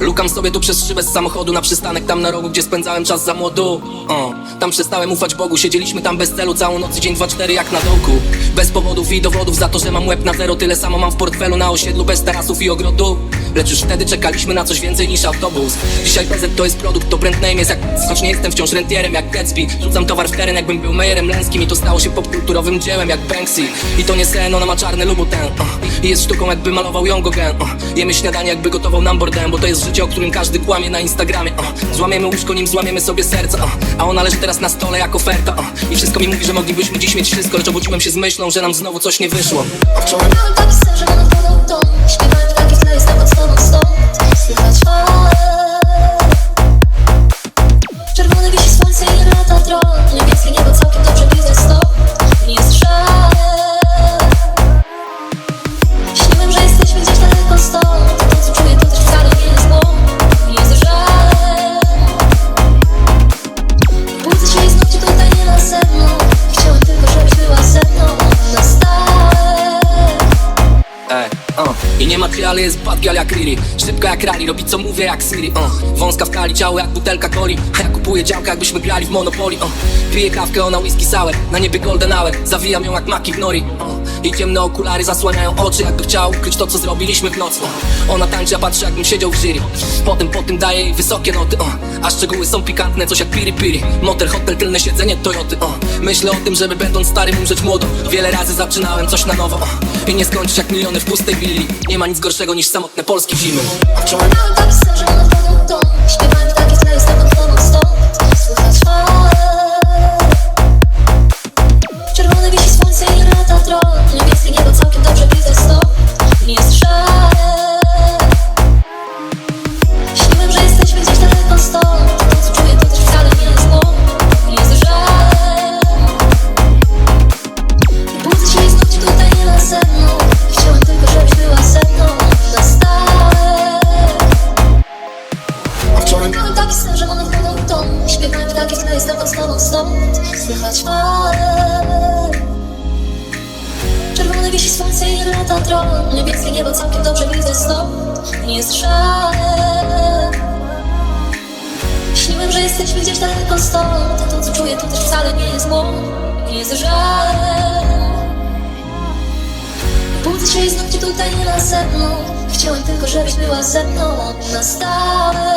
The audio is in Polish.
Lukam sobie tu przez szybę z samochodu na przystanek tam na rogu, gdzie spędzałem czas za młodu. O, Tam przestałem ufać Bogu, siedzieliśmy tam bez celu całą noc i dzień, dwa, cztery jak na dołku. Bez powodów i dowodów za to, że mam łeb na zero Tyle samo mam w portfelu na osiedlu bez tarasów i ogrodu. Lecz już wtedy czekaliśmy na coś więcej niż autobus. Dzisiaj PZ to jest produkt, to brand name jest jak Choć nie jestem wciąż rentierem jak Gatsby. Rzucam towar w teren jakbym był Mejerem Lęskim I to stało się popkulturowym dziełem jak Banksy. I to nie sen, ona ma czarny uh. I jest sztuką jakby malował ją Gauguin. Jemy śniadanie jakby gotował nam bordem Bo to jest życie, o którym każdy kłamie na Instagramie uh. Złamiemy łóżko, nim złamiemy sobie serce uh. A ona leży teraz na stole jak oferta uh. I wszystko mi mówi, że moglibyśmy dziś mieć wszystko Lecz obudziłem się z myślą, że nam znowu coś nie wyszło miałem taki sen, że nad wodą dom Śpiewałem ptaki w tle, pod I nie materiale jest badgial jak Riri Szybka jak rally, robi co mówię jak Siri uh. Wąska w kali, ciało jak butelka coli A ja kupuję działkę jakbyśmy grali w Monopoly uh. Piję kawkę, ona whisky sour Na niebie golden hour, zawijam ją jak maki w nori uh. I ciemne okulary zasłaniają oczy Jakby chciała ukryć to co zrobiliśmy w nocy uh. Ona tańczy, ja patrzę jakbym siedział w jury Potem po tym daję jej wysokie noty uh. A szczegóły są pikantne, coś jak piri piri Motel, hotel, tylne siedzenie Toyoty uh. Myślę o tym, żeby będąc starym umrzeć młodo Wiele razy zaczynałem coś na nowo uh. I nie skończyć jak miliony w pustej willi Nie ma nic gorszego niż samotne polskie zimy Wczoraj Wczoraj miałem taki sen, że mam nad wodą dom. Śpiewałem ptaki w tle, jestem pod tobą stąd. Słychać fale. Czerwone wisi słońce i lata dron Niebieskie niebo całkiem dobrze widzę stąd. Nie jest szale Śniłem, że jesteśmy gdzieś daleko stąd. To co czuję to też wcale nie jest błąd Nie jest żal tutaj nie ma ze mną. Chciałem tylko, żebyś była ze mną na stałe